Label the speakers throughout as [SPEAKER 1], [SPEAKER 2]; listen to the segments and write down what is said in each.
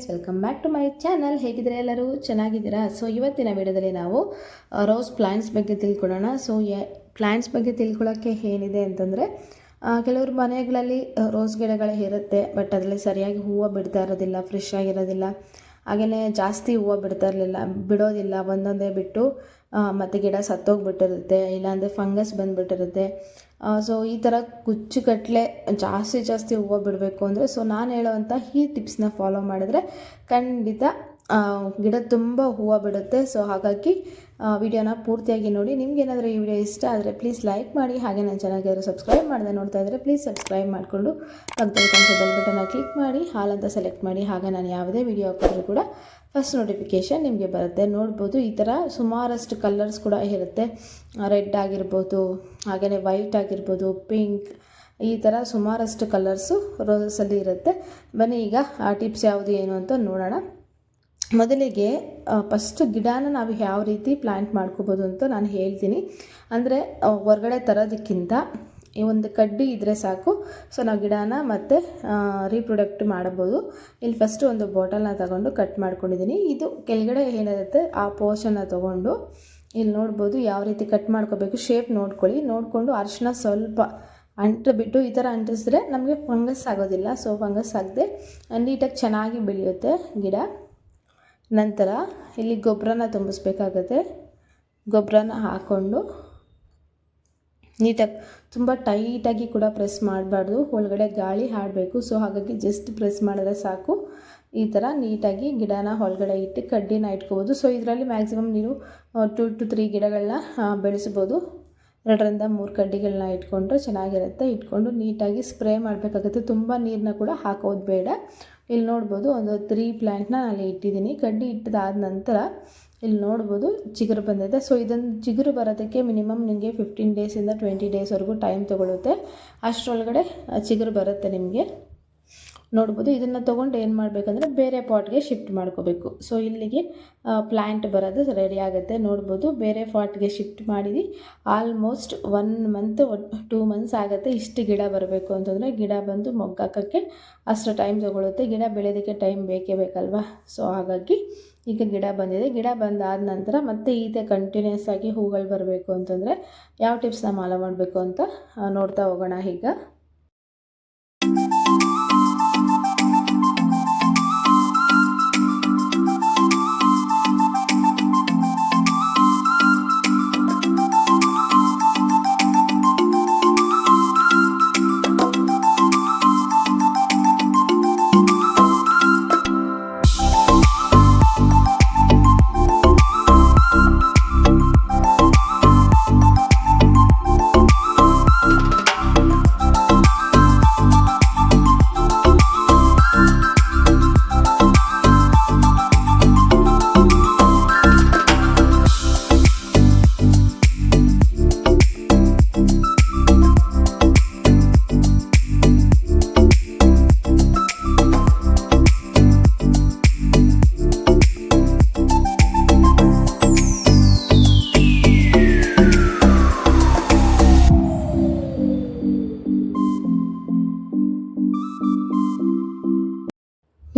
[SPEAKER 1] Friends welcome back to my channel ಹೇಗಿದ್ರೆ ಎಲ್ಲರೂ? ಚೆನ್ನಾಗಿದ್ದೀರಾ? So ಇವತ್ತಿನ ವಿಡಿಯೋದಲ್ಲಿ ನಾವು ರೋಸ್ ಪ್ಲ್ಯಾಂಟ್ಸ್ ಬಗ್ಗೆ ತಿಳ್ಕೊಳ್ಳೋಣ. ಸೊ ಪ್ಲ್ಯಾಂಟ್ಸ್ ಬಗ್ಗೆ ತಿಳ್ಕೊಳ್ಳೋಕ್ಕೆ ಏನಿದೆ ಅಂತಂದರೆ ಕೆಲವರು ಮನೆಗಳಲ್ಲಿ ರೋಸ್ ಗಿಡಗಳು ಇರುತ್ತೆ ಬಟ್ ಅದರಲ್ಲಿ ಸರಿಯಾಗಿ ಹೂವು ಬಿಡ್ತಾ ಇರೋದಿಲ್ಲ ಫ್ರೆಶ್ ಆಗಿರೋದಿಲ್ಲ. ಹಾಗೆಯೇ ಜಾಸ್ತಿ ಹೂವು ಬಿಡ್ತಾ ಇರಲಿಲ್ಲ, ಬಿಡೋದಿಲ್ಲ, ಒಂದೊಂದೇ ಬಿಟ್ಟು ಮತ್ತು ಗಿಡ ಸತ್ತೋಗಿಬಿಟ್ಟಿರುತ್ತೆ, ಇಲ್ಲಾಂದರೆ ಫಂಗಸ್ ಬಂದುಬಿಟ್ಟಿರುತ್ತೆ. ಸೊ ಈ ಥರ ಕುಚ್ಚುಗಟ್ಟಲೆ ಜಾಸ್ತಿ ಜಾಸ್ತಿ ಹೂವು ಬಿಡಬೇಕು ಅಂದರೆ ಸೊ ನಾನು ಹೇಳೋವಂಥ ಈ ಟಿಪ್ಸ್ನ ಫಾಲೋ ಮಾಡಿದ್ರೆ ಖಂಡಿತ ಗಿಡ ತುಂಬ ಹೂವು ಬಿಡುತ್ತೆ. ಸೊ ಹಾಗಾಗಿ ವಿಡಿಯೋನ ಪೂರ್ತಿಯಾಗಿ ನೋಡಿ. ನಿಮ್ಗೇನಾದರೂ ಈ ವಿಡಿಯೋ ಇಷ್ಟ ಆದರೆ ಪ್ಲೀಸ್ ಲೈಕ್ ಮಾಡಿ. ಹಾಗೆ ನಾನು ಚಾನಲ್ಗೆ ಸಬ್ಸ್ಕ್ರೈಬ್ ಮಾಡಿದೆ ನೋಡ್ತಾ ಇದ್ದರೆ ಪ್ಲೀಸ್ ಸಬ್ಸ್ಕ್ರೈಬ್ ಮಾಡಿಕೊಂಡು ಬೆಲ್ ಬಟನ್ನ ಕ್ಲಿಕ್ ಮಾಡಿ ಹಾಲಂತ ಅಂತ ಸೆಲೆಕ್ಟ್ ಮಾಡಿ. ಹಾಗೆ ನಾನು ಯಾವುದೇ ವಿಡಿಯೋ ಹಾಕಿದ್ರೂ ಕೂಡ ಫಸ್ಟ್ ನೋಟಿಫಿಕೇಷನ್ ನಿಮಗೆ ಬರುತ್ತೆ. ನೋಡ್ಬೋದು ಈ ಥರ ಸುಮಾರಷ್ಟು ಕಲರ್ಸ್ ಕೂಡ ಇರುತ್ತೆ. ರೆಡ್ ಆಗಿರ್ಬೋದು ಹಾಗೆಯೇ ವೈಟ್ ಆಗಿರ್ಬೋದು ಪಿಂಕ್ ಈ ಥರ ಸುಮಾರಷ್ಟು ಕಲರ್ಸು ರೋಸಲ್ಲಿ ಇರುತ್ತೆ. ಬನ್ನಿ ಈಗ ಆ ಟಿಪ್ಸ್ ಯಾವುದು ಏನು ಅಂತ ನೋಡೋಣ. ಮೊದಲಿಗೆ ಫಸ್ಟ್ ಗಿಡನ ನಾವು ಯಾವ ರೀತಿ ಪ್ಲ್ಯಾಂಟ್ ಮಾಡ್ಕೋಬೋದು ಅಂತ ನಾನು ಹೇಳ್ತೀನಿ. ಅಂದರೆ ಹೊರಗಡೆ ತರೋದಕ್ಕಿಂತ ಈ ಒಂದು ಕಡ್ಡಿ ಇದ್ದರೆ ಸಾಕು. ಸೊ ನಾವು ಗಿಡನ ಮತ್ತೆ ರೀಪ್ರೊಡಕ್ಟ್ ಮಾಡ್ಬೋದು. ಇಲ್ಲಿ ಫಸ್ಟು ಒಂದು ಬಾಟಲ್ನ ತಗೊಂಡು ಕಟ್ ಮಾಡ್ಕೊಂಡಿದ್ದೀನಿ ಇದು ಕೆಳಗಡೆ ಏನಿರುತ್ತೆ, ಆ ಪೋರ್ಷನ್ನ ತೊಗೊಂಡು ಇಲ್ಲಿ ನೋಡ್ಬೋದು ಯಾವ ರೀತಿ ಕಟ್ ಮಾಡ್ಕೋಬೇಕು. ಶೇಪ್ ನೋಡ್ಕೊಳ್ಳಿ. ನೋಡಿಕೊಂಡು ಅರಿಶಿನ ಸ್ವಲ್ಪ ಅಂಟು ಬಿಟ್ಟು ಈ ಥರ ಅಂಟಿಸಿದ್ರೆ ನಮಗೆ ಫಂಗಸ್ ಆಗೋದಿಲ್ಲ. ಸೊ ಫಂಗಸ್ ಆಗದೆ ನೀಟಾಗಿ ಚೆನ್ನಾಗಿ ಬೆಳೆಯುತ್ತೆ ಗಿಡ. ನಂತರ ಇಲ್ಲಿ ಗೊಬ್ಬರನ ತುಂಬಿಸ್ಬೇಕಾಗತ್ತೆ. ಗೊಬ್ಬರನ ಹಾಕ್ಕೊಂಡು ನೀಟಾಗಿ, ತುಂಬ ಟೈಟಾಗಿ ಕೂಡ ಪ್ರೆಸ್ ಮಾಡಬಾರ್ದು. ಒಳಗಡೆ ಗಾಳಿ ಆಡಬೇಕು ಸೊ ಹಾಗಾಗಿ ಜಸ್ಟ್ ಪ್ರೆಸ್ ಮಾಡಿದ್ರೆ ಸಾಕು. ಈ ಥರ ನೀಟಾಗಿ ಗಿಡನ ಒಳಗಡೆ ಇಟ್ಟು ಕಡ್ಡಿನ ಇಟ್ಕೋಬೋದು. ಸೊ ಇದರಲ್ಲಿ ಮ್ಯಾಕ್ಸಿಮಮ್ ನೀವು ಟು ಟು ತ್ರೀ ಗಿಡಗಳನ್ನ ಬೆಳೆಸ್ಬೋದು ಎರಡರಿಂದ ಮೂರು ಕಡ್ಡಿಗಳನ್ನ ಇಟ್ಕೊಂಡ್ರೆ ಚೆನ್ನಾಗಿರುತ್ತೆ. ಇಟ್ಕೊಂಡು ನೀಟಾಗಿ ಸ್ಪ್ರೇ ಮಾಡಬೇಕಾಗುತ್ತೆ. ತುಂಬ ನೀರನ್ನ ಕೂಡ ಹಾಕೋದು ಬೇಡ. ಇಲ್ಲಿ ನೋಡ್ಬೋದು, ಒಂದು ತ್ರೀ ಪ್ಲ್ಯಾಂಟ್ನ ಅಲ್ಲಿ ಇಟ್ಟಿದ್ದೀನಿ. ಕಡ್ಡಿ ಇಟ್ಟದಾದ ನಂತರ ಇಲ್ಲಿ ನೋಡ್ಬೋದು ಚಿಗುರು ಬಂದಿದೆ. ಸೊ ಇದನ್ನು ಚಿಗುರು ಬರೋದಕ್ಕೆ ಮಿನಿಮಮ್ ನಿಮಗೆ ಫಿಫ್ಟೀನ್ ಡೇಸಿಂದ ಟ್ವೆಂಟಿ ಡೇಸ್ವರೆಗೂ ಟೈಮ್ ತೊಗೊಳುತ್ತೆ. ಅಷ್ಟರೊಳಗಡೆ ಚಿಗುರು ಬರುತ್ತೆ ನಿಮಗೆ. ನೋಡ್ಬೋದು, ಇದನ್ನು ತೊಗೊಂಡು ಏನು ಮಾಡಬೇಕಂದ್ರೆ ಬೇರೆ ಪಾಟ್ಗೆ ಶಿಫ್ಟ್ ಮಾಡ್ಕೋಬೇಕು. ಸೊ ಇಲ್ಲಿಗೆ ಪ್ಲ್ಯಾಂಟ್ ಬರೋದು ರೆಡಿ ಆಗುತ್ತೆ. ನೋಡ್ಬೋದು, ಬೇರೆ ಪಾಟ್ಗೆ ಶಿಫ್ಟ್ ಮಾಡಿದ್ವಿ almost one month two months ಆಗುತ್ತೆ ಇಷ್ಟು ಗಿಡ ಬರಬೇಕು ಅಂತಂದರೆ ಗಿಡ ಬಂದು ಮೊಗ್ಗಾಕೋಕ್ಕೆ ಅಷ್ಟು ಟೈಮ್ ತೊಗೊಳುತ್ತೆ. ಗಿಡ ಬೆಳೆಯೋದಕ್ಕೆ ಟೈಮ್ ಬೇಕೇ ಬೇಕಲ್ವಾ? ಸೊ ಹಾಗಾಗಿ ಈಗ ಗಿಡ ಬಂದಿದೆ. ಗಿಡ ಬಂದಾದ ನಂತರ ಮತ್ತೆ ಈತೆ ಕಂಟಿನ್ಯೂಸ್ ಆಗಿ ಹೂಗಳು ಬರಬೇಕು ಅಂತಂದರೆ ಯಾವ ಟಿಪ್ಸ್ನ ಮಾಲ ಮಾಡಬೇಕು ಅಂತ ನೋಡ್ತಾ ಹೋಗೋಣ ಈಗ.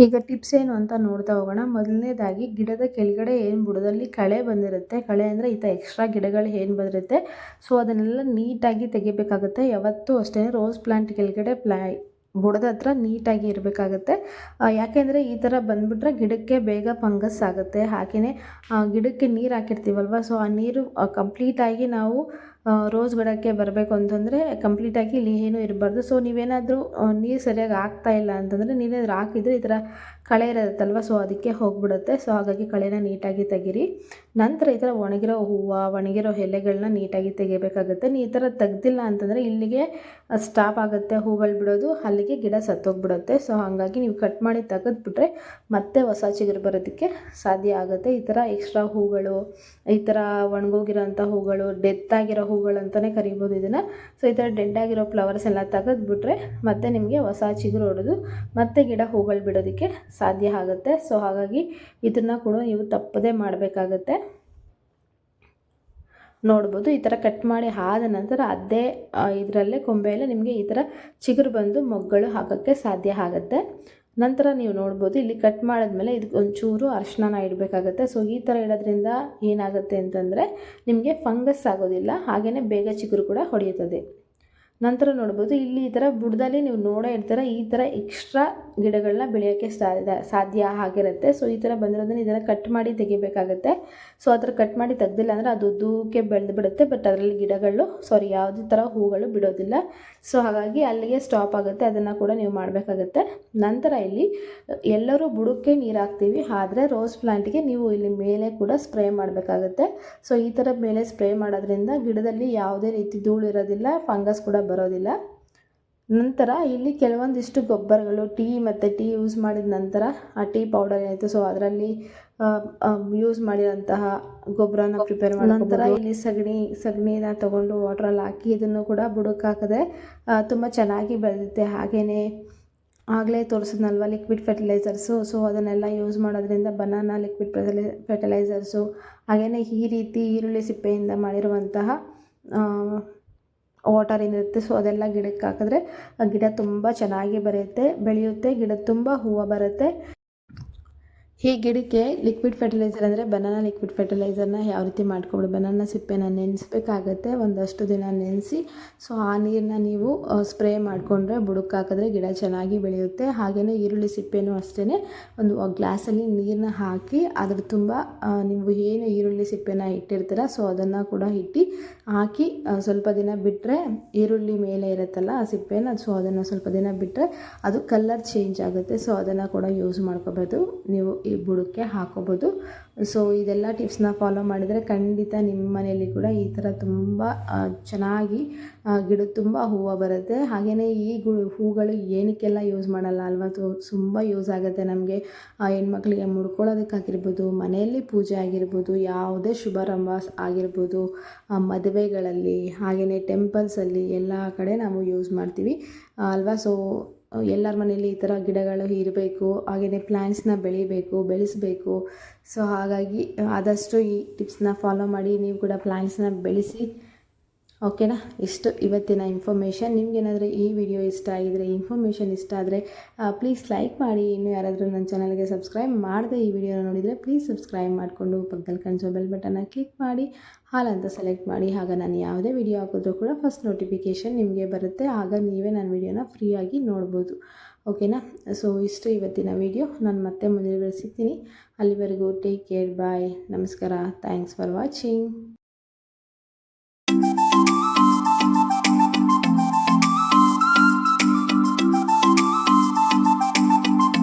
[SPEAKER 1] ಈಗ ಟಿಪ್ಸ್ ಏನು ಅಂತ ನೋಡ್ತಾ ಹೋಗೋಣ. ಮೊದಲನೇದಾಗಿ, ಗಿಡದ ಕೆಳಗಡೆ ಏನು ಬುಡದಲ್ಲಿ ಕಳೆ ಬಂದಿರುತ್ತೆ. ಕಳೆ ಅಂದರೆ ಈ ಥರ ಎಕ್ಸ್ಟ್ರಾ ಗಿಡಗಳು ಏನು ಬಂದಿರುತ್ತೆ. ಸೊ ಅದನ್ನೆಲ್ಲ ನೀಟಾಗಿ ತೆಗಿಬೇಕಾಗುತ್ತೆ. ಯಾವತ್ತೂ ಅಷ್ಟೇ ರೋಸ್ ಪ್ಲ್ಯಾಂಟ್ ಕೆಳಗಡೆ ಪ್ಲಾ ಬುಡದ ಹತ್ರ ನೀಟಾಗಿ ಇರಬೇಕಾಗತ್ತೆ. ಯಾಕೆಂದರೆ ಈ ಥರ ಬಂದುಬಿಟ್ರೆ ಗಿಡಕ್ಕೆ ಬೇಗ ಫಂಗಸ್ ಆಗುತ್ತೆ. ಹಾಗೆಯೇ ಗಿಡಕ್ಕೆ ನೀರು ಹಾಕಿರ್ತೀವಲ್ವ? ಸೊ ಆ ನೀರು ಕಂಪ್ಲೀಟಾಗಿ ನಾವು ರೋಸ್ ಗಿಡಕ್ಕೆ ಬರಬೇಕು ಅಂತಂದರೆ ಕಂಪ್ಲೀಟಾಗಿ ಇಲ್ಲಿ ಏನೂ ಇರಬಾರ್ದು. ಸೊ ನೀವೇನಾದರೂ ನೀರು ಸರಿಯಾಗಿ ಆಗ್ತಾ ಇಲ್ಲ ಅಂತಂದರೆ ನೀವೇನಾದರೂ ಹಾಕಿದರೆ ಈ ಥರ ಕಳೆ ಇರುತ್ತಲ್ವ? ಸೊ ಅದಕ್ಕೆ ಹೋಗಿಬಿಡುತ್ತೆ. ಸೊ ಹಾಗಾಗಿ ಕಳೆನ ನೀಟಾಗಿ ತೆಗೀರಿ. ನಂತರ ಈ ಥರ ಒಣಗಿರೋ ಹೂವು, ಒಣಗಿರೋ ಎಲೆಗಳನ್ನ ನೀಟಾಗಿ ತೆಗಿಬೇಕಾಗುತ್ತೆ. ಈ ಥರ ತೆಗ್ದಿಲ್ಲ ಅಂತಂದರೆ ಇಲ್ಲಿಗೆ ಸ್ಟಾಪ್ ಆಗುತ್ತೆ. ಹೂಗಳು ಬಿಡೋದು, ಅಲ್ಲಿಗೆ ಗಿಡ ಸತ್ತೋಗ್ಬಿಡುತ್ತೆ. ಸೊ ಹಾಗಾಗಿ ನೀವು ಕಟ್ ಮಾಡಿ ತೆಗೆದ್ಬಿಟ್ರೆ ಮತ್ತೆ ಹೊಸ ಚಿಗುರು ಬರೋದಕ್ಕೆ ಸಾಧ್ಯ ಆಗುತ್ತೆ. ಈ ಥರ ಎಕ್ಸ್ಟ್ರಾ ಹೂಗಳು, ಈ ಥರ ಒಣಗೋಗಿರೋಂಥ ಹೂಗಳು ಡೆತ್ ಆಗಿರೋ ಹೂಗಳು ಅಂತಲೇ ಕರಿಬೋದು ಇದನ್ನು. ಸೊ ಈ ಥರ ಡೆಡ್ ಆಗಿರೋ ಫ್ಲವರ್ಸ್ ಎಲ್ಲ ತೆಗೆದ್ಬಿಟ್ರೆ ಮತ್ತೆ ನಿಮಗೆ ಹೊಸ ಚಿಗುರು ಹೊಡೆದು ಮತ್ತೆ ಗಿಡ ಹೂಗಳು ಬಿಡೋದಕ್ಕೆ ಸಾಧ್ಯ ಆಗುತ್ತೆ. ಸೊ ಹಾಗಾಗಿ ಇದನ್ನು ಕೂಡ ನೀವು ತಪ್ಪದೇ ಮಾಡಬೇಕಾಗತ್ತೆ. ನೋಡ್ಬೋದು, ಈ ಥರ ಕಟ್ ಮಾಡಿ ಆದ ನಂತರ ಅದೇ ಇದರಲ್ಲೇ ಕೊಂಬೆಯಲ್ಲೇ ನಿಮಗೆ ಈ ಥರ ಚಿಗುರು ಬಂದು ಮೊಗ್ಗಳು ಹಾಕೋಕ್ಕೆ ಸಾಧ್ಯ ಆಗುತ್ತೆ. ನಂತರ ನೀವು ನೋಡ್ಬೋದು, ಇಲ್ಲಿ ಕಟ್ ಮಾಡಿದ್ಮೇಲೆ ಇದಕ್ಕೆ ಒಂಚೂರು ಅರಿಶಿನ ಇಡಬೇಕಾಗತ್ತೆ. ಸೊ ಈ ಥರ ಇಡೋದ್ರಿಂದ ಏನಾಗುತ್ತೆ ಅಂತಂದರೆ, ನಿಮಗೆ ಫಂಗಸ್ ಆಗೋದಿಲ್ಲ ಹಾಗೆಯೇ ಬೇಗ ಚಿಗುರು ಕೂಡ ಹೊಡೆಯುತ್ತದೆ. ನಂತರ ನೋಡ್ಬೋದು ಇಲ್ಲಿ ಈ ಥರ ಬುಡದಲ್ಲಿ ನೀವು ನೋಡೇ ಇರ್ತೀರ ಈ ಥರ ಎಕ್ಸ್ಟ್ರಾ ಗಿಡಗಳನ್ನ ಬೆಳೆಯೋಕ್ಕೆ ಸಾಧ್ಯ ಆಗಿರುತ್ತೆ. ಸೊ ಈ ಥರ ಬಂದಿರೋದನ್ನ ಇದನ್ನು ಕಟ್ ಮಾಡಿ ತೆಗಿಬೇಕಾಗುತ್ತೆ. ಸೊ ಆ ಥರ ಕಟ್ ಮಾಡಿ ತೆಗ್ದಿಲ್ಲ ಅಂದರೆ ಅದು ದೂಕೆ ಬೆಳೆದು ಬಿಡುತ್ತೆ ಬಟ್ ಅದರಲ್ಲಿ ಗಿಡಗಳು ಸಾರಿ ಯಾವುದೇ ಥರ ಹೂಗಳು ಬಿಡೋದಿಲ್ಲ. ಸೊ ಹಾಗಾಗಿ ಅಲ್ಲಿಗೆ ಸ್ಟಾಪ್ ಆಗುತ್ತೆ. ಅದನ್ನು ಕೂಡ ನೀವು ಮಾಡಬೇಕಾಗುತ್ತೆ. ನಂತರ ಇಲ್ಲಿ ಎಲ್ಲರೂ ಬುಡಕ್ಕೆ ನೀರು ಹಾಕ್ತೀವಿ. ಆದರೆ ರೋಸ್ ಪ್ಲಾಂಟ್ಗೆ ನೀವು ಇಲ್ಲಿ ಮೇಲೆ ಕೂಡ ಸ್ಪ್ರೇ ಮಾಡಬೇಕಾಗುತ್ತೆ. ಸೊ ಈ ಥರ ಮೇಲೆ ಸ್ಪ್ರೇ ಮಾಡೋದ್ರಿಂದ ಗಿಡದಲ್ಲಿ ಯಾವುದೇ ರೀತಿ ಧೂಳು ಇರೋದಿಲ್ಲ ಫಂಗಸ್ ಕೂಡ ಬರೋದಿಲ್ಲ. ನಂತರ ಇಲ್ಲಿ ಕೆಲವೊಂದಿಷ್ಟು ಗೊಬ್ಬರಗಳು ಟೀ ಮತ್ತು ಟೀ ಯೂಸ್ ಮಾಡಿದ ನಂತರ ಆ ಟೀ ಪೌಡರ್ ಏನಾಯಿತು? ಸೊ ಅದರಲ್ಲಿ ಯೂಸ್ ಮಾಡಿರೋಂತಹ ಗೊಬ್ಬರನ ಪ್ರಿಪೇರ್ ಮಾಡೋ ನಂತರ ಇಲ್ಲಿ ಸಗಣಿ, ಸಗಣಿನ ತೊಗೊಂಡು ವಾಟ್ರಲ್ಲಿ ಹಾಕಿ ಇದನ್ನು ಕೂಡ ಬುಡಕ್ಕೆ ಹಾಕಿದ್ರೆ ತುಂಬ ಚೆನ್ನಾಗಿ ಬೆಳೆಯುತ್ತೆ ಹಾಗೆಯೇ ಆಗಲೇ ತೋರಿಸಿದ್ನಲ್ವ ಲಿಕ್ವಿಡ್ ಫರ್ಟಿಲೈಸರ್ಸು ಸೊ ಅದನ್ನೆಲ್ಲ ಯೂಸ್ ಮಾಡೋದ್ರಿಂದ ಬನಾನಾ ಲಿಕ್ವಿಡ್ ಫರ್ಟಿಲೈಸರ್ಸು ಹಾಗೆಯೇ ಈ ರೀತಿ ಈರುಳ್ಳಿ ಸಿಪ್ಪೆಯಿಂದ ಮಾಡಿರುವಂತಹ ವಾಟರ್ ಏನಿರುತ್ತೆ ಸೊ ಅದೆಲ್ಲ ಗಿಡಕ್ಕೆ ಹಾಕಿದ್ರೆ ಗಿಡ ತುಂಬ ಚೆನ್ನಾಗಿ ಬರುತ್ತೆ ಬೆಳೆಯುತ್ತೆ ಗಿಡ ತುಂಬ ಹೂವು ಬರುತ್ತೆ. ಈ ಗಿಡಕ್ಕೆ ಲಿಕ್ವಿಡ್ ಫರ್ಟಿಲೈಸರ್ ಅಂದರೆ ಬನಾನಾ ಲಿಕ್ವಿಡ್ ಫರ್ಟಿಲೈಸರ್ನ ಯಾವ ರೀತಿ ಮಾಡ್ಕೊಬೋದು? ಬನಾನಾ ಸಿಪ್ಪೆನ ನೆನೆಸ್ಬೇಕಾಗತ್ತೆ, ಒಂದಷ್ಟು ದಿನ ನೆನೆಸಿ ಸೊ ಆ ನೀರನ್ನ ನೀವು ಸ್ಪ್ರೇ ಮಾಡಿಕೊಂಡ್ರೆ ಬುಡಕ್ಕೆ ಹಾಕಿದ್ರೆ ಗಿಡ ಚೆನ್ನಾಗಿ ಬೆಳೆಯುತ್ತೆ. ಹಾಗೆಯೇ ಈರುಳ್ಳಿ ಸಿಪ್ಪೆನೂ ಅಷ್ಟೇ ಒಂದು ಗ್ಲಾಸಲ್ಲಿ ನೀರನ್ನ ಹಾಕಿ, ಅದ್ರ ತುಂಬ ನೀವು ಏನು ಈರುಳ್ಳಿ ಸಿಪ್ಪೆನ ಇಟ್ಟಿರ್ತೀರ ಸೊ ಅದನ್ನು ಕೂಡ ಇಟ್ಟು ಹಾಕಿ ಸ್ವಲ್ಪ ದಿನ ಬಿಟ್ಟರೆ ಈರುಳ್ಳಿ ಮೇಲೆ ಇರುತ್ತಲ್ಲ ಆ ಸಿಪ್ಪೆನ ಸೊ ಅದನ್ನು ಸ್ವಲ್ಪ ದಿನ ಬಿಟ್ಟರೆ ಅದು ಕಲರ್ ಚೇಂಜ್ ಆಗುತ್ತೆ. ಸೊ ಅದನ್ನು ಕೂಡ ಯೂಸ್ ಮಾಡ್ಕೋಬೋದು. ನೀವು ಬುಡಕ್ಕೆ ಹಾಕೋಬೋದು. ಸೊ ಇದೆಲ್ಲ ಟಿಪ್ಸ್ನ ಫಾಲೋ ಮಾಡಿದರೆ ಖಂಡಿತ ನಿಮ್ಮ ಮನೆಯಲ್ಲಿ ಕೂಡ ಈ ಥರ ತುಂಬ ಚೆನ್ನಾಗಿ ಗಿಡ ತುಂಬ ಹೂವು ಬರುತ್ತೆ. ಹಾಗೆಯೇ ಈ ಗು, ಹೂಗಳು ಏನಕ್ಕೆಲ್ಲ ಯೂಸ್ ಮಾಡಲ್ಲ ಅಲ್ವಾ? ತುಂಬ ಯೂಸ್ ಆಗುತ್ತೆ ನಮಗೆ. ಹೆಣ್ಮಕ್ಳಿಗೆ ಮುಡ್ಕೊಳ್ಳೋದಕ್ಕಾಗಿರ್ಬೋದು ಮನೆಯಲ್ಲಿ ಪೂಜೆ ಆಗಿರ್ಬೋದು, ಯಾವುದೇ ಶುಭಾರಂಭ ಆಗಿರ್ಬೋದು ಮದುವೆಗಳಲ್ಲಿ ಹಾಗೆಯೇ ಟೆಂಪಲ್ಸಲ್ಲಿ ಎಲ್ಲ ಕಡೆ ನಾವು ಯೂಸ್ ಮಾಡ್ತೀವಿ. ಅಲ್ವಾ? ಸೊ ಎಲ್ಲರ ಮನೆಯಲ್ಲಿ ಈ ಥರ ಗಿಡಗಳು ಇರಬೇಕು ಹಾಗೆಯೇ ಪ್ಲ್ಯಾಂಟ್ಸ್ನ ಬೆಳಿಬೇಕು, ಬೆಳೆಸಬೇಕು. ಸೊ ಹಾಗಾಗಿ ಆದಷ್ಟು ಈ ಟಿಪ್ಸ್ನ ಫಾಲೋ ಮಾಡಿ, ನೀವು ಕೂಡ ಪ್ಲ್ಯಾಂಟ್ಸ್ನ ಬೆಳೆಸಿ. ಓಕೆನಾ? ಇಷ್ಟು ಇವತ್ತಿನ ಇನ್ಫಾರ್ಮೇಷನ್ ನಿಮಗೇನಾದರೂ ಈ ವಿಡಿಯೋ ಇಷ್ಟ ಆಗಿದರೆ ಇನ್ಫಾರ್ಮೇಷನ್ ಇಷ್ಟ ಆದರೆ ಪ್ಲೀಸ್ ಲೈಕ್ ಮಾಡಿ. ಇನ್ನು ಯಾರಾದರೂ ನನ್ನ ಚಾನಲ್ಗೆ ಸಬ್ಸ್ಕ್ರೈಬ್ ಮಾಡದೆ ಈ ವಿಡಿಯೋನ ನೋಡಿದರೆ ಪ್ಲೀಸ್ ಸಬ್ಸ್ಕ್ರೈಬ್ ಮಾಡಿಕೊಂಡು ಪಕ್ಕದಲ್ಲಿ ಕಾಣಿಸೋ ಬೆಲ್ ಬಟನ್ನ ಕ್ಲಿಕ್ ಮಾಡಿ. ಹಾಲ್ ಅಂತ ಸೆಲೆಕ್ಟ್ ಮಾಡಿ. ಆಗ ನಾನು ಯಾವುದೇ ವಿಡಿಯೋ ಹಾಕಿದ್ರೂ ಕೂಡ ಫಸ್ಟ್ ನೋಟಿಫಿಕೇಷನ್ ನಿಮಗೆ ಬರುತ್ತೆ. ಆಗ ನೀವೇ ನನ್ನ ವಿಡಿಯೋನ ಫ್ರೀಯಾಗಿ ನೋಡ್ಬೋದು. ಓಕೆನಾ? ಸೊ ಇಷ್ಟು ಇವತ್ತಿನ ವಿಡಿಯೋ ನಾನು ಮತ್ತೆ ಮುಂದಿನ ಸಿಗ್ತೀನಿ. ಅಲ್ಲಿವರೆಗೂ ಟೇಕ್ ಕೇರ್ ಬಾಯ್ ನಮಸ್ಕಾರ. Thanks for watching